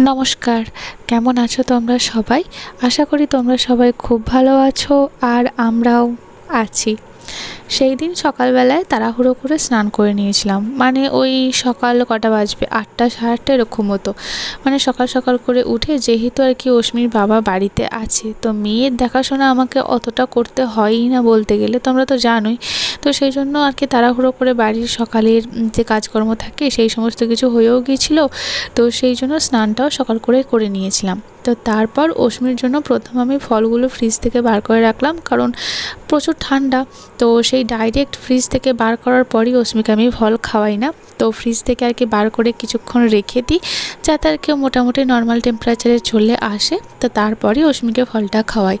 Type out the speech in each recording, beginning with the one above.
নমস্কার, কেমন আছো তোমরা সবাই? আশা করি তোমরা সবাই খুব ভালো আছো আর আমরাও আছি। সেই দিন সকালবেলায় তাড়াহুড়ো করে স্নান করে নিয়েছিলাম। মানে ওই সকাল কটা বাজবে? আটটা, সাড়ে আটটা এরকম মতো মানে সকাল সকাল করে উঠে যেহেতু আর কি অশ্মির বাবা বাড়িতে আছে, তো মেয়ের দেখাশোনা আমাকে অতটা করতে হয়ই না বলতে গেলে, তোমরা তো জানোই। তো সেই জন্য আর কি তাড়াহুড়ো করে বাড়ির সকালের যে কাজকর্ম থাকে, সেই সমস্ত কিছু হয়েও গিয়েছিল। তো সেই জন্য স্নানটাও সকাল করে করে নিয়েছিলাম। তো তারপর অশ্মির জন্য প্রথম আমি ফলগুলো ফ্রিজ থেকে বার করে রাখলাম, কারণ প্রচুর ঠান্ডা। তো সেই ডাইরেক্ট ফ্রিজ থেকে বার করার পরই অশ্মিকে আমি ফল খাওয়াই না। তো ফ্রিজ থেকে আর কি বার করে কিছুক্ষণ রেখে দিই, যাতে আর কেউ মোটামুটি নর্মাল টেম্পারেচারে চলে আসে। তো তারপরেই অশ্মিকে ফলটা খাওয়াই।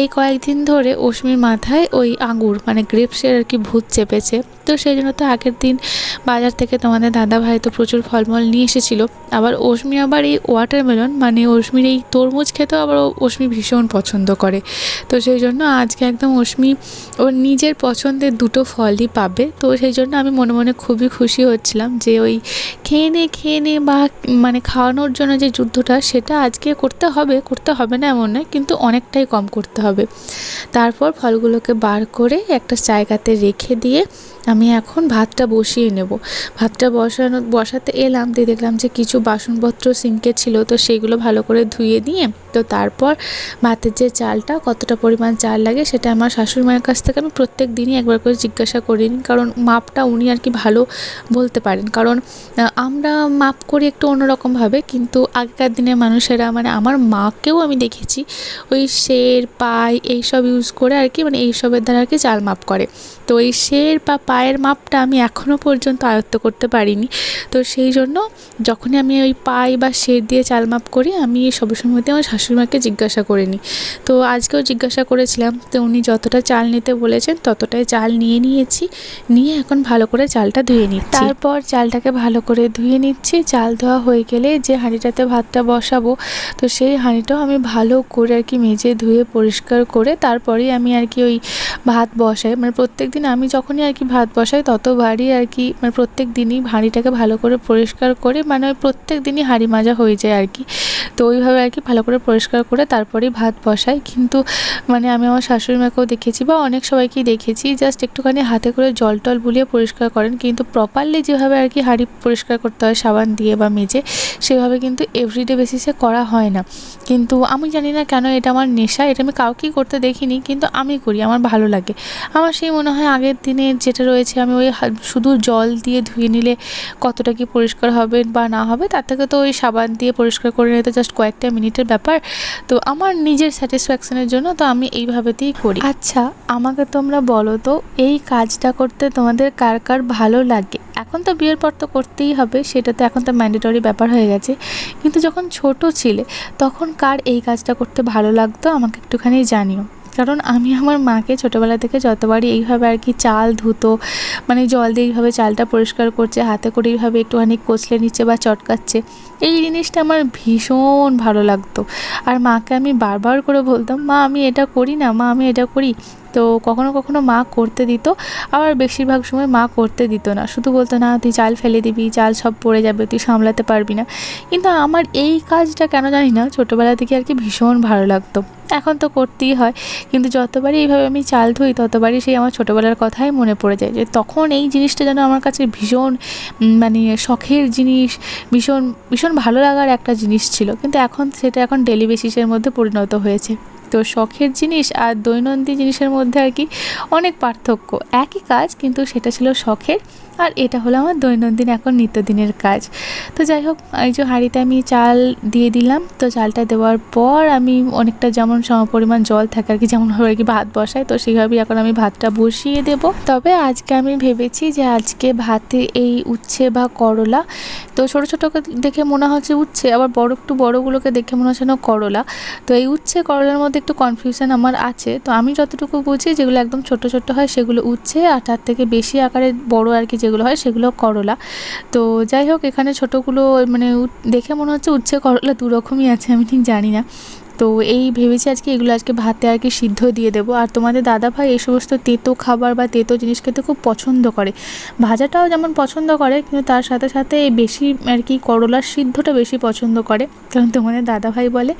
এই কয়েকদিন ধরে অশ্মির মাথায় ওই আঙুর মানে গ্রেপসের আর কি ভূত চেপেছে। তো সেই জন্য তো আগের দিন বাজার থেকে তোমাদের দাদা ভাই তো প্রচুর ফলমল নিয়ে এসেছিল। আবার অশ্মি আবার এই ওয়াটারমেলন মানে অশ্মির এই তরমুজ খেতেও আবার অশ্মি ভীষণ পছন্দ করে। তো সেই জন্য আজকে একদম অশ্মি ওর নিজের পছন্দের দুটো ফলই পাবে। তো সেই জন্য আমি মনে মনে খুবই খুশি হচ্ছিলাম যে ওই খেয়ে নে খেয়ে নে বা মানে খাওয়ানোর জন্য যে যুদ্ধটা, সেটা আজকে করতে হবে করতে হবে না এমন নয়, কিন্তু অনেকটাই কম করতে হবে। তারপর ফলগুলোকে বার করে একটা জায়গাতে রেখে দিয়ে আমি এখন ভাতটা বসিয়ে নেব। ভাতটা বসানো, বসাতে এলাম, দিয়ে দেখলাম যে কিছু বাসনপত্র সিঙ্কে ছিল, তো সেগুলো ভালো করে ধুয়ে দিয়ে, তো তারপর ভাতের যে চালটা, কতটা পরিমাণ চাল লাগে সেটা আমার শাশুড়ি মায়ের কাছ থেকে আমি প্রত্যেক দিনই একবার করে জিজ্ঞাসা করি কারণ মাপটা উনি আর কি ভালো বলতে পারেন। কারণ আমরা মাপ করি একটু অন্যরকমভাবে, কিন্তু আগেকার দিনের মানুষেরা মানে আমার মাকেও আমি দেখেছি, ওই শের, পাই, এইসব ইউজ করে আর কি মানে এইসবের দ্বারা আর কি চাল মাপ করে। তো এই শের বা পায়ের মাপটা আমি এখনও পর্যন্ত আয়ত্ত করতে পারিনি। তো সেই জন্য যখনই আমি ওই পাই বা শের দিয়ে চাল মাপ করি, আমি সবসময়তে আমার শাশুড়িমাকে জিজ্ঞাসা করে নিই। তো আজকেও জিজ্ঞাসা করেছিলাম, তো উনি যতটা চাল নিতে বলেছেন, ততটাই চাল নিয়ে নিয়েছি, নিয়ে এখন ভালো করে চালটা ধুয়ে নিচ্ছি। তারপর চালটাকে ভালো করে ধুয়ে নিচ্ছি। চাল ধোয়া হয়ে গেলে যে হাঁড়িটাতে ভাতটা বসাবো, তো সেই হাঁড়িটাও আমি ভালো করে আর কি মেজে ধুয়ে পরিষ্কার করে, তারপরেই আমি আর কি ওই ভাত বসাই। মানে প্রত্যেক দিন আমি যখনই আর কি ভাত বসাই ততবারই আর কি মানে প্রত্যেক দিনই হাঁড়িটাকে ভালো করে পরিষ্কার করে মানে ওই প্রত্যেক দিনই হাঁড়ি মাজা হয়ে যায় আর কি। তো ওইভাবে আর কি ভালো করে পরিষ্কার করে তারপরেই ভাত বসাই। কিন্তু মানে আমি আমার শাশুড়ি মাকেও দেখেছি বা অনেক সবাইকেই দেখেছি জাস্ট একটুখানি হাতে করে জল টল বুলিয়ে পরিষ্কার করেন। কিন্তু প্রপারলি যেভাবে আর কি হাঁড়ি পরিষ্কার করতে হয়, সাবান দিয়ে বা মেজে, সেভাবে কিন্তু এভরিডে বেসিসে করা হয় না। কিন্তু আমি জানি না কেন এটা আমার নেশা, এটা আমি কাউকেই করতে দেখিনি, কিন্তু আমি করি, আমার ভালো লাগে। আমার সেই মনে হয় আগের দিনের যেটা আমি ওই শুধু জল দিয়ে ধুয়ে নিলে কতটা কি পরিষ্কার হবে বা না হবে, তার থেকে তো ওই সাবান দিয়ে পরিষ্কার করে নিতে জাস্ট কয়েকটা মিনিটের ব্যাপার। তো আমার নিজের স্যাটিসফ্যাকশনের জন্য তো আমি এইভাবেতেই করি। আচ্ছা আমাকে তোমরা বলো তো, এই কাজটা করতে তোমাদের কার কার ভালো লাগে? এখন তো বিয়ের পর তো করতেই হবে, সেটা তো এখন তো ম্যান্ডেটরি ব্যাপার হয়ে গেছে। কিন্তু যখন ছোট ছিলে, তখন কার এই কাজটা করতে ভালো লাগতো? আমাকে একটুখানি জানিও। কারণ আমি আমার মাকে ছোটোবেলা থেকে যতবারই এইভাবে আর কি চাল, ধুতো মানে জল দিয়ে এইভাবে চালটা পরিষ্কার করছে, হাতে করে এইভাবে একটুখানি কচলে নিচ্ছে বা চটকাচ্ছে, এই জিনিসটা আমার ভীষণ ভালো লাগতো। আর মাকে আমি বারবার করে বলতাম, মা, আমি এটা করি না, মা, আমি এটা করি। তো কখনো কখনো মা করতে দিত, আবার বেশিরভাগ সময় মা করতে দিত না। শুধু বলতো, না, তুই চাল ফেলে দিবি, চাল সব পড়ে যাবে, তুই সামলাতে পারবি না। কিন্তু আমার এই কাজটা কেন জানি না, ছোটোবেলা থেকে আর কি ভীষণ ভালো লাগতো। এখন তো করতেই হয়, কিন্তু যতবারই এইভাবে আমি চাল ধুই, ততবারই সেই আমার ছোটোবেলার কথাই মনে পড়ে যায় যে তখন এই জিনিসটা যেন আমার কাছে ভীষণ মানে শখের জিনিস, ভীষণ ভীষণ ভালো লাগার একটা জিনিস ছিল। কিন্তু এখন সেটা এখন ডেলি বেসিসের মধ্যে পরিণত হয়েছে। তো শখের জিনিস আর দৈনন্দিন জিনিসের মধ্যে আর কি অনেক পার্থক্য। একই কাজ কিন্তু সেটা ছিল শখের আর এটা হলো আমার দৈনন্দিন, এখন নিত্যদিনের কাজ। তো যাই হোক, এই যে হাঁড়িতে আমি চাল দিয়ে দিলাম। তো চালটা দেওয়ার পর আমি অনেকটা যেমন সমপরিমাণ জল থাকে আর কি যেমনভাবে আর কি ভাত বসাই তো সেইভাবেই এখন আমি ভাতটা বসিয়ে দেব। তবে আজকে আমি ভেবেছি যে আজকে ভাতে এই উচ্ছে বা করলা, তো ছোটো ছোটোকে দেখে মনে হচ্ছে উচ্ছে, আবার বড় একটু বড়োগুলোকে দেখে মনে হচ্ছে না করলা। তো এই উচ্ছে, করলার মধ্যে একটু কনফিউশন আমার আছে। তো আমি যতটুকু বুঝি যেগুলো একদম ছোট ছোট হয় সেগুলো উচ্ছে, আর তার থেকে বেশি আকারে বড় আর কি যেগুলো হয় সেগুলো করলা। তো যাই হোক, এখানে ছোটোগুলো মানে দেখে মনে হচ্ছে উচ্ছে করলা দুরকমই আছে, আমি ঠিক জানি না। তো এই ভেবেছি আজকে এগুলো আজকে ভাতে আর কি সিদ্ধ দিয়ে দেবো। আর তোমাদের দাদা ভাই এই সমস্ত তেতো খাবার বা তেতো জিনিস খেতে খুব পছন্দ করে। ভাজাটাও যেমন পছন্দ করে, কিন্তু তার সাথে সাথে বেশি আর কি করলার সিদ্ধটা বেশি পছন্দ করে। কারণ তোমাদের দাদা ভাই বলে,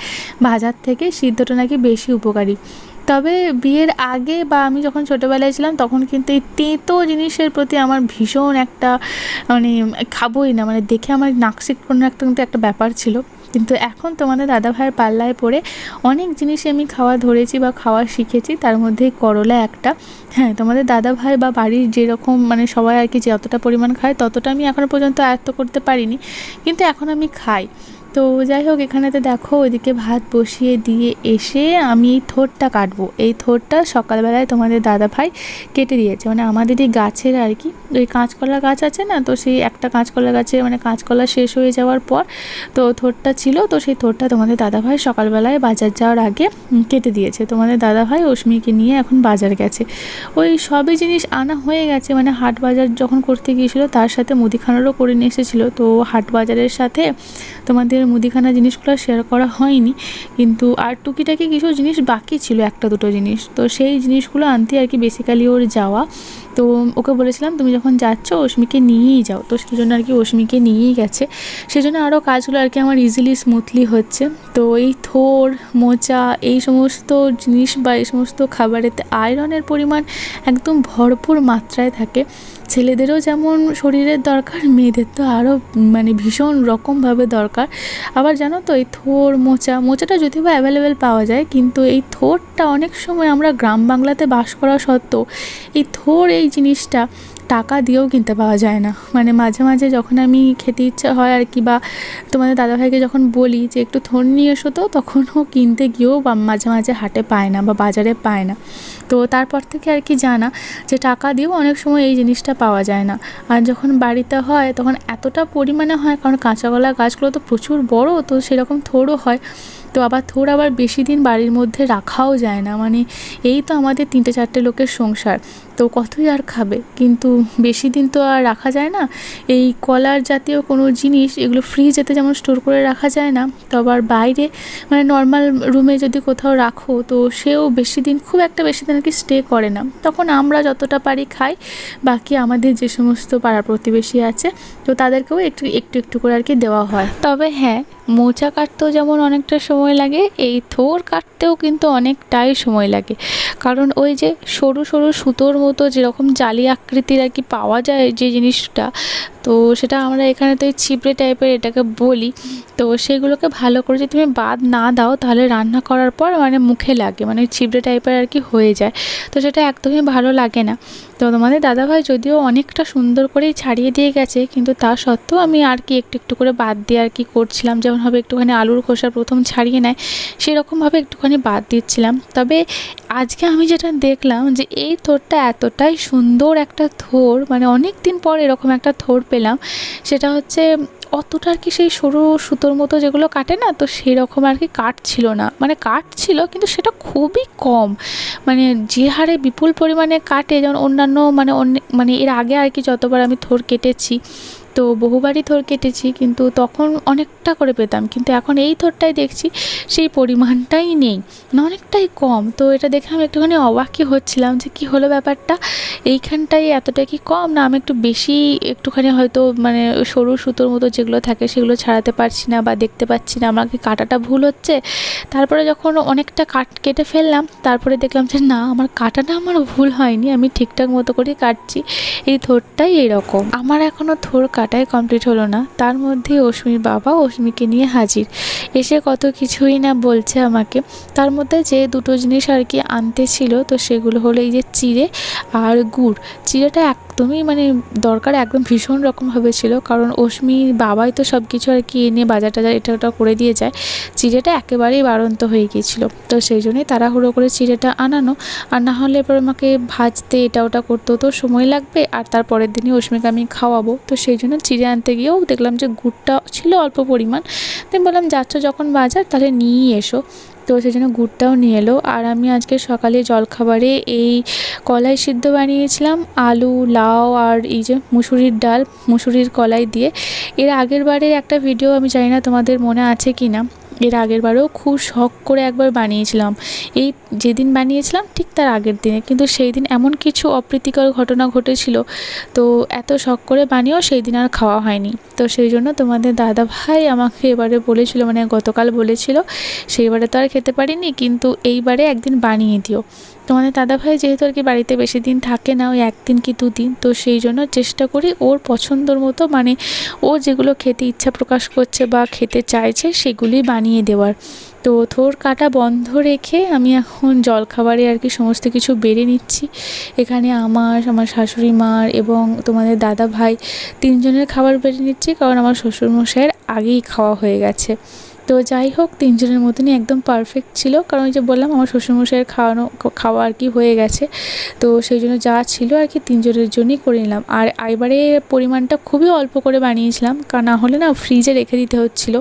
ভাজার থেকে সিদ্ধটা নাকি বেশি উপকারী। তবে বিয়ের আগে বা আমি যখন ছোটোবেলায় ছিলাম, তখন কিন্তু এই তেঁতো জিনিসের প্রতি আমার ভীষণ একটা মানে খাবোই না মানে দেখে আমার নাকশিক কোনো একটা কিন্তু একটা ব্যাপার ছিল। কিন্তু এখন তোমাদের দাদা ভাইয়ের পাল্লায় পড়ে অনেক জিনিসই আমি খাওয়া ধরেছি বা খাওয়া শিখেছি, তার মধ্যে করলা একটা। হ্যাঁ তোমাদের দাদা ভাই বা বাড়ির যেরকম মানে সবাই আর কি যতটা পরিমাণ খায়, ততটা আমি এখনও পর্যন্ত আয়ত্ত করতে পারিনি। কিন্তু এখন আমি খাই। তো যাই হোক এখানেতে দেখো ওইদিকে ভাত বসিয়ে দিয়ে এসে আমি এই থোরটা কাটবো। এই থোরটা সকালবেলায় তোমাদের দাদা ভাই কেটে দিয়েছে। মানে আমাদের এই গাছের আর কি, ওই কাঁচকলা গাছ আছে না, তো সেই একটা কাঁচকলা গাছে মানে কাঁচকলা শেষ হয়ে যাওয়ার পর তো থোরটা ছিল, তো সেই থোরটা তোমাদের দাদা ভাই সকালবেলায় বাজার যাওয়ার আগে কেটে দিয়েছে। তোমাদের দাদা ভাই অশ্মিকে নিয়ে এখন বাজার গেছে। ওই সবই জিনিস আনা হয়ে গেছে মানে হাট বাজার যখন করতে গিয়েছিল, তার সাথে মুদিখানারও করে নিয়ে এসেছিল। তো হাট বাজারের সাথে তোমাদের মুদিখানা জিনিসগুলো শেয়ার করা হয়নি। কিন্তু আর টুকিটাকি কিছু জিনিস বাকি ছিল, একটা দুটো জিনিস। তো সেই জিনিসগুলো আনতে আর কি বেসিক্যালি ওর যাওয়া। তো ওকে বলেছিলাম, তুমি যখন যাচ্ছ অশ্মিকে নিয়েই যাও। তো সেই জন্য আর কি অশ্মিকে নিয়েই গেছে। সেই জন্য আরও কাজগুলো আর কি আমার ইজিলি স্মুথলি হচ্ছে। তো এই থোর, মোচা, এই সমস্ত জিনিস বা এই সমস্ত খাবারেতে আয়রনের পরিমাণ একদম ভরপুর মাত্রায় থাকে। ছেলেদেরও যেমন শরীরের দরকার, মেয়েদের তো আরও মানে ভীষণ রকমভাবে দরকার। আবার জানো তো, এই থোর, মোচা, মোচাটা যদিও বা অ্যাভেলেবেল পাওয়া যায়, কিন্তু এই থোরটা অনেক সময় আমরা গ্রাম বাংলাতে বাস করা সত্ত্বেও, এই থোর এই জিনিসটা টাকা দিয়েও কিনতে পাওয়া যায় না। মানে মাঝে মাঝে যখন আমি খেতে ইচ্ছা হয় আর কি বা তোমাদের দাদাভাইকে যখন বলি যে একটু থোর নিয়ে এসো তো তখনও কিনতে গিয়েও মাঝে মাঝে হাটে পায় না বা বাজারে পায় না। তো তারপর থেকে আর কি জানা যে টাকা দিয়েও অনেক সময় এই জিনিসটা পাওয়া যায় না। আর যখন বাড়িতে হয় তখন এতটা পরিমাণে হয়, কারণ কাঁচা কলা গাছগুলো তো প্রচুর বড়, তো সেরকম থোড়ও হয়। তো আবার থোর আবার বেশি দিন বাড়ির মধ্যে রাখাও যায় না। মানে এই তো আমাদের তিনটে চারটে লোকের সংসার। তো কতই আর খাবে? কিন্তু বেশি দিন তো আর রাখা যায় না। এই কলার জাতীয় কোনো জিনিস এগুলো ফ্রিজেতে যেমন স্টোর করে রাখা যায় না, তো আবার বাইরে মানে নর্মাল রুমে যদি কোথাও রাখো, তো সেও বেশি দিন, খুব একটা বেশি দিন আর কি স্টে করে না। তখন আমরা যতটা পারি খাই। বাকি আমাদের যে সমস্ত পাড়া প্রতিবেশী আছে, তো তাদেরকেও একটু একটু একটু করে আর কি দেওয়া হয়। তবে হ্যাঁ মোচা কাটতেও যেমন অনেকটা সময় লাগে, এই থোর কাটতেও কিন্তু অনেকটাই সময় লাগে। কারণ ওই যে সরু সরু সুতোর মতো যেরকম জালি আকৃতির আর কি পাওয়া যায় যে জিনিসটা তো সেটা আমরা এখানে তো এই ছিপড়ে টাইপের এটাকে বলি। তো সেগুলোকে ভালো করে যদি তুমি বাদ না দাও, তাহলে রান্না করার পর মানে মুখে লাগে মানে ছিপড়ে টাইপের আর কি হয়ে যায়। তো সেটা একদমই ভালো লাগে না। তো তোমাদের দাদাভাই যদিও অনেকটা সুন্দর করেই ছাড়িয়ে দিয়ে গেছে, কিন্তু তা সত্ত্বেও আমি আর কি একটু একটু করে বাদ দিয়ে আর কি করছিলাম। যেমনভাবে একটুখানি আলুর খোসা প্রথম ছাড়িয়ে নেয়, সেরকমভাবে একটুখানি বাদ দিচ্ছিলাম। তবে আজকে আমি যেটা দেখলাম যে এই থোরটা এতটাই সুন্দর একটা থোর মানে অনেক দিন পর এরকম একটা থোর পেলাম, সেটা হচ্ছে অতটা আর কি সেই সরু সুতোর মতো যেগুলো কাটে না, তো সেই রকম আর কি কাট ছিল না। মানে কাট ছিল, কিন্তু সেটা খুবই কম। মানে যে হারে বিপুল পরিমাণে কাটে, যেমন অন্যান্য মানে অন্য মানে এর আগে আর কি যতবার আমি থোর কেটেছি তো বহুবারই থোর কেটেছি, কিন্তু তখন অনেকটা করে পেতাম, কিন্তু এখন এই থোরটাই দেখছি সেই পরিমাণটাই নেই মানে অনেকটাই কম। তো এটা দেখে আমি একটুখানি অবাকই হচ্ছিলাম যে কী হলো ব্যাপারটা এইখানটাই এতটা কি কম? না, আমি একটু বেশি একটুখানি হয়তো মানে সরু সুতোর মতো যেগুলো থাকে সেগুলো ছাড়াতে পারছি না বা দেখতে পাচ্ছি না, আমাকে কাটাটা ভুল হচ্ছে। তারপরে যখন অনেকটা কাট কেটে ফেললাম, তারপরে দেখলাম যে না, আমার কাটাটা আমার ভুল হয়নি, আমি ঠিকঠাক মতো করেই কাটছি, এই থোরটাই এরকম। আমার এখনও থোর কাটাই কমপ্লিট হলো না। তার মধ্যে অশ্মির বাবা অশ্মিকে নিয়ে হাজির। এসে কত কিছুই না বলছে আমাকে। তার মধ্যে যে দুটো জিনিস আর কি আনতে ছিল, তো সেগুলো হলো এই যে চিড়ে আর গুড়। চিড়েটা একদমই মানে দরকার একদম ভীষণ রকমভাবে ছিল। কারণ অশ্মির বাবাই তো সব কিছু আর কি এনে বাজার টাজার এটা ওটা করে দিয়ে যায়। চিড়েটা একেবারেই বাড়ন্ত হয়ে গিয়েছিল। তো সেই জন্যই তাড়াহুড়ো করে চিড়েটা আনানো। আর না হলে এবার আমাকে ভাজতে এটা ওটা করতেও তো সময় লাগবে। আর তার পরের দিনই অশ্মিকে আমি খাওয়াবো। তো সেই জন্য চিড়ে আনতে গিয়েও দেখলাম যে গুড়টা ছিল অল্প পরিমাণ। তো বললাম, যাচ্ছ যখন বাজার তাহলে নিয়েই এসো। তো সেই জন্য গুড়টাও নিয়ে এলো। আর আমি আজকে সকালে জলখাবারে এই কলাই সিদ্ধ বানিয়েছিলাম, আলু, লাউ আর এই যে মুসুরির ডাল, মুসুরির কলাই দিয়ে। এর আগের বারে একটা ভিডিও আমি জানি না তোমাদের মনে আছে কি না এর আগের বারেও খুব শখ করে একবার বানিয়েছিলাম। এই যেদিন বানিয়েছিলাম, ঠিক তার আগের দিনে। কিন্তু সেই দিন এমন কিছু অপ্রীতিকর ঘটনা ঘটেছিল, তো এত শখ করে বানিয়েও সেই দিন আর খাওয়া হয়নি। তো সেই জন্য তোমাদের দাদা ভাই আমাকে এবারে বলেছিল মানে গতকাল বলেছিল, সেইবারে তো আর খেতে পারিনি, কিন্তু এইবারে একদিন বানিয়ে দিও। তোমাদের দাদাভাই যেহেতু আর কি বাড়িতে বেশি দিন থাকে না, ওই একদিন কি দুদিন, তো সেই জন্য চেষ্টা করি ওর পছন্দর মতো মানে ও যেগুলো খেতে ইচ্ছা প্রকাশ করছে বা খেতে চাইছে সেগুলি বানিয়ে দেওয়ার। তো থোর কাটা বন্ধ রেখে আমি এখন জলখাবারে আর কি সমস্ত কিছু বেড়ে নিচ্ছি। এখানে আমার আমার শাশুড়ি মার এবং তোমাদের দাদা ভাই তিনজনের খাবার বেড়ে নিচ্ছি, কারণ আমার শ্বশুরমশাইয়ের আগেই খাওয়া হয়ে গেছে। তো যাই হোক, তিনজনের মতনই একদম পারফেক্ট ছিল। কারণ ওই যে বললাম, আমার শ্বশুরমশাইয়ের খাওয়ানো, খাওয়া আর কি হয়ে গেছে। তো সেই জন্য যা ছিল আর কি তিনজনের জন্যই করে নিলাম। আর এবারে পরিমাণটা খুবই অল্প করে বানিয়েছিলাম, কারণ না হলে না ফ্রিজে রেখে দিতে হচ্ছিল।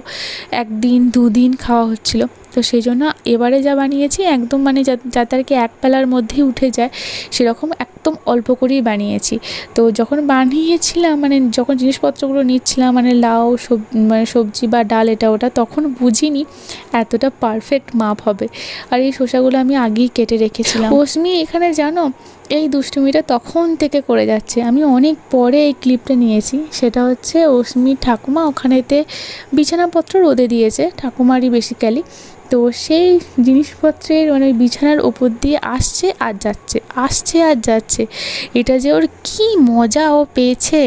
একদিন, দুদিন খাওয়া হচ্ছিল। তো সেই জন্য এবারে যা বানিয়েছি একদম মানে যাতে আর কি এক বেলার মধ্যেই উঠে যায়, সেরকম একদম অল্প করেই বানিয়েছি। তো যখন বানিয়েছিলাম মানে যখন জিনিসপত্রগুলো নিচ্ছিলাম মানে লাউ, সব মানে সবজি বা ডাল এটা ওটা, তখন বুঝিনি এতটা পারফেক্ট মাপ হবে। আর এই শসাগুলো আমি আগেই কেটে রেখেছিলাম। ওসমি এখানে জানো এই দুষ্টুমিটা তখন থেকে করে যাচ্ছে। আমি অনেক পরে এই ক্লিপটা নিয়েছি। সেটা হচ্ছে ওসমি ঠাকুমা ওখানেতে বিছানাপত্র রোদে দিয়েছে, ঠাকুমারই বেসিক্যালি তো সেই জিনিসপত্রের মানে বিছানার ওপর দিয়ে আসছে আর যাচ্ছে, আসছে আর যাচ্ছে। এটা যে ওর কি মজা ও পেয়েছে।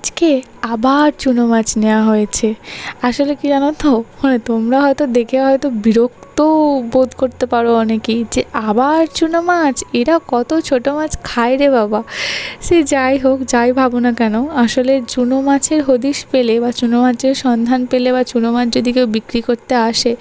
আজকে আবার চুনো মাছ নেওয়া হয়েছে। আসলে কি জানো তো মানে তোমরা হয়তো দেখে হয়তো বিরক্ত বোধ করতে পারো অনেকেই যে আবার চুনো মাছ? এরা কত ছোট মাছ খায় রে বাবা। সে যাই হোক, যাই ভাবো না কেন, আসলে চুনো মাছের হদিশ পেলে বা চুনো মাছের সন্ধান পেলে বা চুনো মাছ যদি কেউ বিক্রি করতে আসে,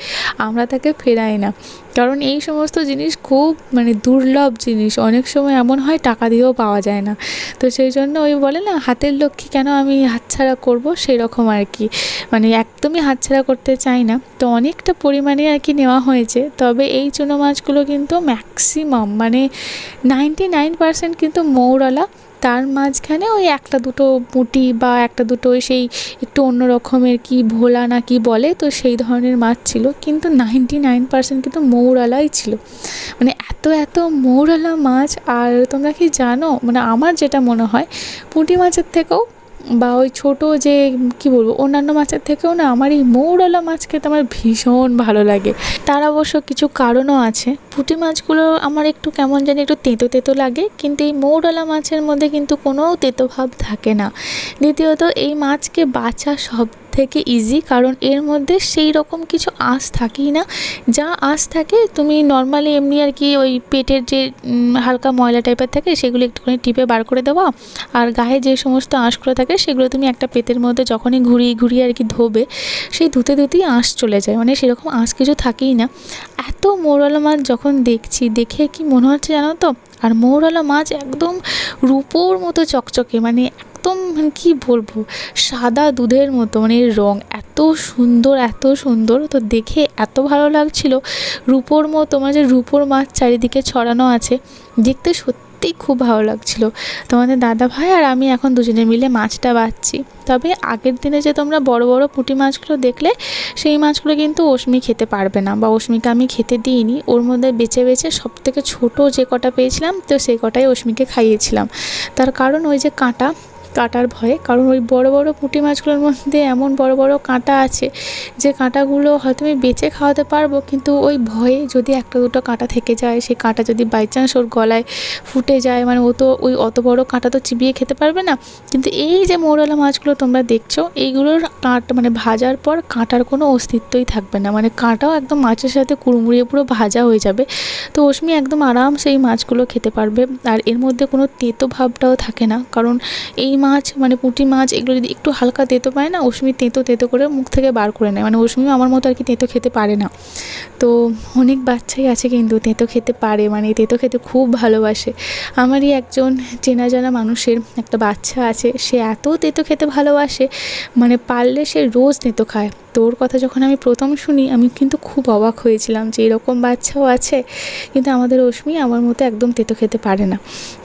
আমরা তাকে ফেরাই না। কারণ এই সমস্ত জিনিস খুব মানে দুর্লভ জিনিস। অনেক সময় এমন হয় টাকা দিয়েও পাওয়া যায় না। তো সেই জন্য ওই বলে না, হাতের লক্ষ্মী কেন আমি হাতছাড়া করব? সেই রকম আর কি। মানে একদমই হাতছাড়া করতে চাই না। তো অনেকটা পরিমাণে আর কি নেওয়া হয়েছে। তবে এই চুনো মাছগুলো কিন্তু ম্যাক্সিমাম মানে নাইনটি নাইন পার্সেন্ট কিন্তু মৌরলা। তার মাঝখানে ওই একটা দুটো পুঁটি বা একটা দুটো সেই একটু অন্য রকমের কি ভোলা না কি বলে, তো সেই ধরনের মাছ ছিল। কিন্তু নাইনটি নাইন পার্সেন্ট কিন্তু মৌরালাই ছিল। মানে এত এত মৌরালা মাছ, আর তোমরা কি জানো? মানে আমার যেটা মনে হয়, পুঁটি মাছের থেকেও বা ওই ছোটো যে, কি বলব, অন্যান্য মাছের থেকেও না আমার এই মৌরলা মাছ খেতে আমার ভীষণ ভালো লাগে। তার অবশ্য কিছু কারণও আছে। পুঁটি মাছগুলো আমার একটু কেমন জানি একটু তেঁতো তেঁতো লাগে, কিন্তু এই মৌরলা মাছের মধ্যে কিন্তু কোনো তেঁতো ভাব থাকে না। দ্বিতীয়ত, এই মাছকে বাছা সব থেকে ইজি কারণ এর মধ্যে সেই রকম কিছু আঁশ থাকেই না। যা আঁশ থাকে, তুমি নর্মালি এমনি আর কি ওই পেটের যে হালকা ময়লা টাইপের থাকে, সেগুলো একটুখানি টিপে বার করে দেওয়া। আর গায়ে যে সমস্ত আঁশগুলো থাকে, সেগুলো তুমি একটা পেতের মধ্যে যখনই ঘুরিয়ে ঘুরিয়ে আর কি ধোবে, সেই ধুতে ধুতেই আঁশ চলে যায়। মানে সেরকম আঁশ কিছু থাকেই না। এত মৌরলা মাছ যখন দেখছি, দেখে কি মনে হচ্ছে জানো তো? আর মৌরলা মাছ একদম রূপোর মতো চকচকে মানে একদম মানে কী বলব? সাদা দুধের মতো মানে রং এত সুন্দর এত সুন্দর। তো দেখে এত ভালো লাগছিল। রূপোর মতো মানে যে রূপোর মাছ চারিদিকে ছড়ানো আছে, দেখতে সত্যিই খুব ভালো লাগছিল। তোমাদের দাদা ভাই আর আমি এখন দুজনে মিলে মাছটা বাছছি তবে আগের দিনে যে তোমরা বড় বড় পুঁটি মাছগুলো দেখলে, সেই মাছগুলো কিন্তু অশ্মি খেতে পারবে না, বা অশ্মিকে আমি খেতে দিইনি। ওর মধ্যে বেছে বেছে সব থেকে ছোটো যে কটা পেয়েছিলাম, তো সেই কটাই অশ্মিকে খাইয়েছিলাম। তার কারণ ওই যে কাঁটা কাটার ভয়ে। কারণ ওই বড় বড় পুঁটি মাছগুলোর মধ্যে এমন বড় বড় কাঁটা আছে যে কাঁটাগুলো হয়তো আমি বেঁচে খাওয়াতে পারব, কিন্তু ওই ভয়ে যদি একটা দুটো কাঁটা থেকে যায়, সেই কাঁটা যদি বাই চান্স ওর গলায় ফুটে যায় মানে ও তো ওই অত বড় কাঁটা তো চিবিয়ে খেতে পারবে না। কিন্তু এই যে মৌরলা মাছগুলো তোমরা দেখছ, এইগুলোর কাঁট মানে ভাজার পর কাঁটার কোনো অস্তিত্বই থাকবে না। মানে কাঁটাও একদম মাছের সাথে কুড়মুড়িয়ে পুরো ভাজা হয়ে যাবে। তো অশ্মি একদম আরামসে এই মাছগুলো খেতে পারবে। আর এর মধ্যে কোনো তেতো ভাবটাও থাকে না। কারণ এই মাছ মানে পুঁটি মাছ, এগুলো যদি একটু হালকা তেতো পায় না অশ্মি তেঁতো তেঁতো করে মুখ থেকে বার করে নেয়। মানে অশ্মিও আমার মতো আর কি তেঁতো খেতে পারে না। তো অনেক বাচ্চাই আছে কিন্তু তেঁতো খেতে পারে মানে তেঁতো খেতে খুব ভালোবাসে। আমারই একজন চেনা জানা মানুষের একটা বাচ্চা আছে, সে এত তেঁতো খেতে ভালোবাসে মানে পারলে সে রোজ তেতো খায়। তোর কথা যখন আমি প্রথম শুনি, আমি কিন্তু খুব অবাক হয়েছিলাম যে এরকম বাচ্চাও আছে, কিন্তু আমাদের অশ্মি আমার মতো একদম তেতো খেতে পারে না।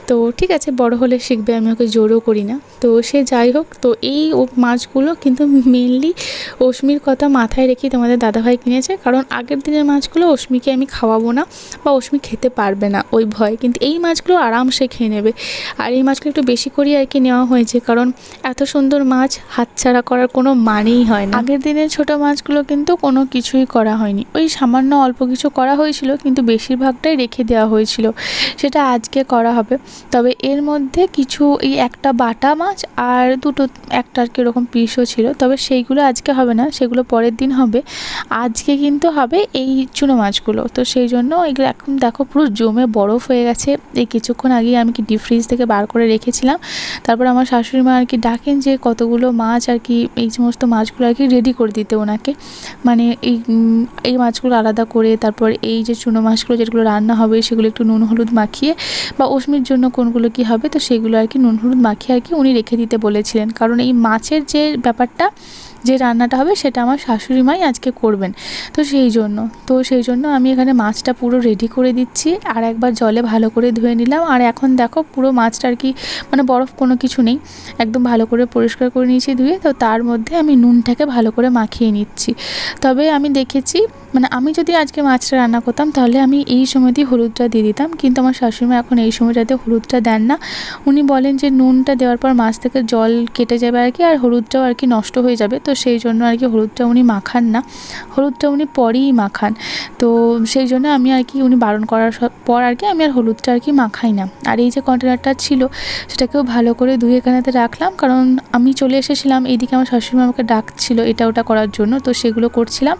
তো ঠিক আছে, বড় হলে শিখবে, আমি ওকে জোরও করি না। তো সে যাই হোক, তো এই মাছগুলো কিন্তু মেনলি অশ্মির কথা মাথায় রেখেই তোমাদের দাদাভাই কিনেছে, কারণ আগের দিনের মাছগুলো অশ্মিকে আমি খাওয়াবো না বা অশ্মি খেতে পারবে না ওই ভয়। কিন্তু এই মাছগুলো আরামসে খেয়ে নেবে। আর এই মাছগুলো একটু বেশি করেই আর কি নেওয়া হয়েছে, কারণ এত সুন্দর মাছ হাতছাড়া করার কোনো মানেই হয় না। আগের দিনের ছোট মাছগুলো কিন্তু কোনো কিছুই করা হয়নি। ওই সামান্য অল্প কিছু করা হয়েছিল, কিন্তু বেশিরভাগটাই রেখে দেওয়া হয়েছিল। সেটা আজকে করা হবে। তবে এর মধ্যে কিছু এই একটা বাটা মাছ আর দুটো একটা আর পিসও ছিল। তবে সেইগুলো আজকে হবে না, সেগুলো পরের দিন হবে। আজকে কিন্তু হবে এই চুনো মাছগুলো। তো সেই জন্য এগুলো এখন দেখো পুরো জমে বরফ হয়ে গেছে। এই কিছুক্ষণ আগেই আমি কি ডিপ ফ্রিজ থেকে বার করে রেখেছিলাম। তারপর আমার শাশুড়ি মা আর কি ডাকেন যে কতগুলো মাছ আর কি এই সমস্ত মাছগুলো আর কি রেডি করে দিতে। ওনাকে। মানে এই এই মাছগুলো আলাদা করে, তারপর এই যে চুনো মাছগুলো যেগুলো রান্না হবে, সেগুলো একটু নুন হলুদ মাখিয়ে, বা অশ্মির জন্য কোনগুলো কি হবে, তো সেগুলো আর কি নুন হলুদ মাখিয়ে আর কি উনি রেখে দিতে বলেছিলেন। কারণ এই মাছের যে ব্যাপারটা যে রান্নাটা হবে সেটা আমার শাশুড়ি মাই আজকে করবেন। তো সেই জন্য, তো সেই জন্য আমি এখানে মাছটা পুরো রেডি করে দিচ্ছি। আর একবার জলে ভালো করে ধুয়ে নিলাম। আর এখন দেখো পুরো মাছটা আর কি মানে বরফ কোনো কিছু নেই। একদম ভালো করে পরিষ্কার করে নিয়েছি ধুয়ে। তো তার মধ্যে আমি নুনটাকে ভালো করে মাখিয়ে নিচ্ছি। তবে আমি দেখেছি মানে আমি যদি আজকে মাছটা রান্না করতাম তাহলে আমি এই সময়তেই হলুদটা দিয়ে দিতাম। কিন্তু আমার শাশুড়িমা এখন এই সময়টাতে হলুদটা দেন না। উনি বলেন যে নুনটা দেওয়ার পর মাছ থেকে জল কেটে যাবে আর কি, আর হলুদটাও আর কি নষ্ট হয়ে যাবে। তো সেই জন্য আর কি হলুদটা উনি মাখান না। হলুদটা উনি পরেই মাখান। তো সেই জন্য আমি আর কি উনি বারণ করার পর আর কি আমি আর হলুদটা আর কি মাখাই না। আর এই যে কন্টেনারটা ছিল, সেটাকেও ভালো করে ধুয়ে এখানেতে রাখলাম। কারণ আমি চলে এসেছিলাম, এইদিকে আমার শাশুড়ি আমাকে ডাকছিল এটা ওটা করার জন্য, তো সেগুলো করছিলাম।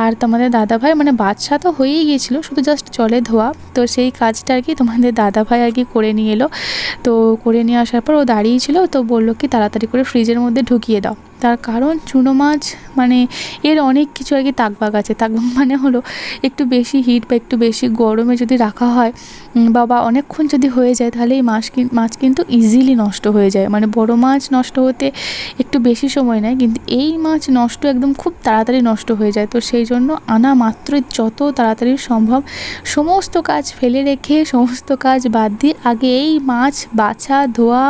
আর তোমাদের দাদাভাই মানে বাচ্চা তো হয়েই গিয়েছিল, শুধু জাস্ট জলে ধোয়া। তো সেই কাজটা আর কি তোমাদের দাদাভাই আর কি করে নিয়ে এলো। তো করে নিয়ে আসার পর ও দাঁড়িয়ে ছিল তো বলল কি তাড়াতাড়ি করে ফ্রিজের মধ্যে ঢুকিয়ে দাও। তার কারণ চুনো মাছ মানে এর অনেক কিছু আর কি তাকবাগ আছে। তাকবাগ মানে হলো একটু বেশি হিট বা একটু বেশি গরমে যদি রাখা হয় বা বা অনেকক্ষণ যদি হয়ে যায় তাহলে এই মাছ মাছ কিন্তু ইজিলি নষ্ট হয়ে যায়। মানে বড় মাছ নষ্ট হতে একটু বেশি সময় নেয়, কিন্তু এই মাছ নষ্ট একদম খুব তাড়াতাড়ি নষ্ট হয়ে যায়। তো সেই জন্য আনা মাত্রই যত তাড়াতাড়ি সম্ভব সমস্ত কাজ ফেলে রেখে, সমস্ত কাজ বাদ দিয়ে আগে এই মাছ বাছা, ধোয়া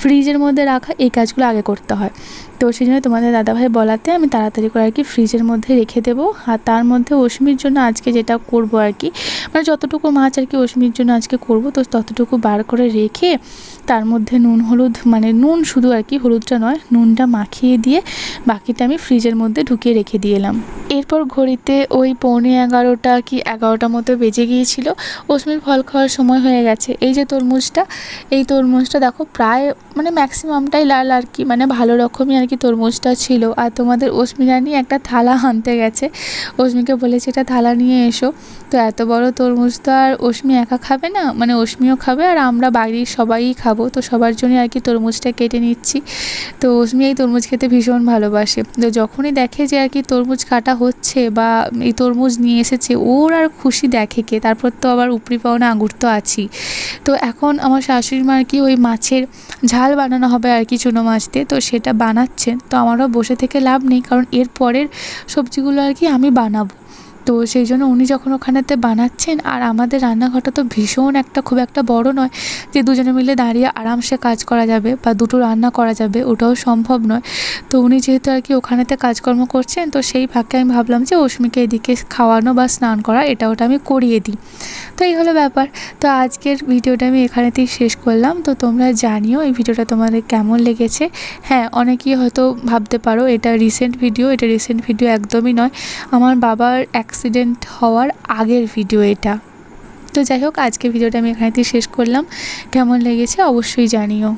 ফ্রিজের মধ্যে রাখা, এই কাজগুলো আগে করতে হয়। তো সেই জন্য তোমাদের দাদাভাই বলাতে আমি তাড়াতাড়ি করে আর কি ফ্রিজের মধ্যে রেখে দেবো। আর তার মধ্যে অশ্মির জন্য আজকে যেটা করব আর কি মানে যতটুকু মাছ আর কি অশ্মির জন্য আজকে করব, তো ততটুকু বার করে রেখে তার মধ্যে নুন, হলুদ মানে নুন শুধু আর কি হলুদটা নয়, নুনটা মাখিয়ে দিয়ে বাকিটা আমি ফ্রিজের মধ্যে ঢুকিয়ে রেখে দিয়ে এলাম এরপর ঘড়িতে ওই পৌনে এগারোটা কি এগারোটা মতো বেজে গিয়েছিল অশ্মির ফল খাওয়ার সময় হয়ে গেছে। এই যে তরমুজটা, এই তরমুজটা দেখো প্রায় মানে ম্যাক্সিমামটাই লাল আর কি মানে ভালো রকমই আর কি তরমুজটা ছিল? আর তোমাদের অশ্মিরানি একটা থালা আনতে গেছে। অশ্মিকে বলেছে, এটা থালা নিয়ে এসো। তো এত বড় তরমুজ তো আর অশ্মি একা খাবে না? মানে অশ্মিও খাবে আর আমরা বাড়ির সবাই খাব। তো সবার জন্য আর কি তরমুজটা কেটে নিচ্ছি। তো অশ্মি এই তরমুজ খেতে ভীষণ ভালোবাসে। তো যখনই দেখে যে আর কি তরমুজ কাটা হচ্ছে বা এই তরমুজ নিয়ে এসেছে, ওর আর খুশি দেখে কে? তারপর তো আবার উপরি পাওনা আঙুর তো আছেই। তো এখন আমার শাশুড়ি মা আর কি ওই মাছের ঝাল বানানো হবে আর কি চুনো মাছ দিয়ে? তো সেটা বানাচ্ছেন তো আমারও বসে থেকে লাভ নেই, কারণ এর পরের সবজিগুলো আর কি আমি বানাবো। তো সেই জন্য উনি যখন ওখানেতে বানাচ্ছেন, আর আমাদের রান্নাঘরটা তো ভীষণ একটা, খুব একটা বড় নয় যে দুজনে মিলে দাঁড়িয়ে আরামসে কাজ করা যাবে বা দুটো রান্না করা যাবে, ওটাও সম্ভব নয়। তো উনি যেহেতু আর কি ওখানেতে কাজকর্ম করছেন, তো সেই ফাঁকে আমি ভাবলাম যে অস্মিকে এদিকে খাওয়ানো বা স্নান করা, এটা ওটা আমি করিয়ে দিই। তো এই হলো ব্যাপার। তো আজকের ভিডিওটা আমি এখানেতেই শেষ করলাম। তো তোমরা জানিও এই ভিডিওটা তোমাদের কেমন লেগেছে। হ্যাঁ অনেকেই হয়তো ভাবতে পারো, এটা রিসেন্ট ভিডিও এটা রিসেন্ট ভিডিও একদমই নয়। আমার বাবার অ্যাক্সিডেন্ট হওয়ার আগের ভিডিও এটা। তো যাই হোক আজকে ভিডিওটা আমি এখানেতেই শেষ করলাম। কেমন লেগেছে অবশ্যই জানিও।